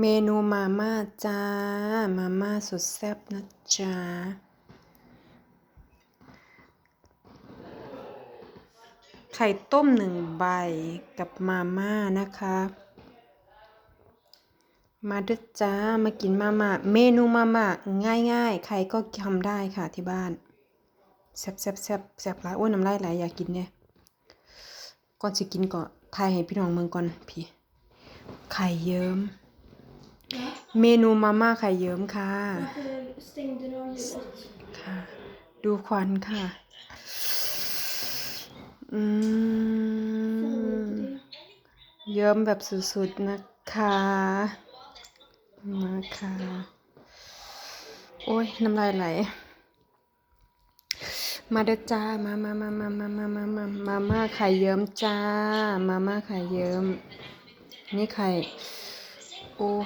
เมนูมาม่าจ้า มาม่าสุดแซ่บนะจ๊ะไข่ต้มหนึ่งใบกับมาม่านะคะ มาด้วยจ้ามากินมาม่าเมนูมาม่าง่ายๆ ใครก็ทำได้ค่ะที่บ้านแซ่บแซ่บแซ่บแซ่บหลายโอ้ยน้ำลายไหลอยากกินเนี่ยก่อนสิกินก็ทายให้พี่น้องเมืองก่อนพี่ไข่เยิ้ม เมนูมาม่าไข่เยิ้มค่ะ ค่ะ ดูควันค่ะ อืม เยิ้มแบบสุดๆนะคะ มาค่ะ โอ้ย น้ำลายไหล มาเด้อจ้า มามามามามามามามามาม่าไข่เยิ้มจ้า มาม่าไข่เยิ้ม นี่ไข่ 哦。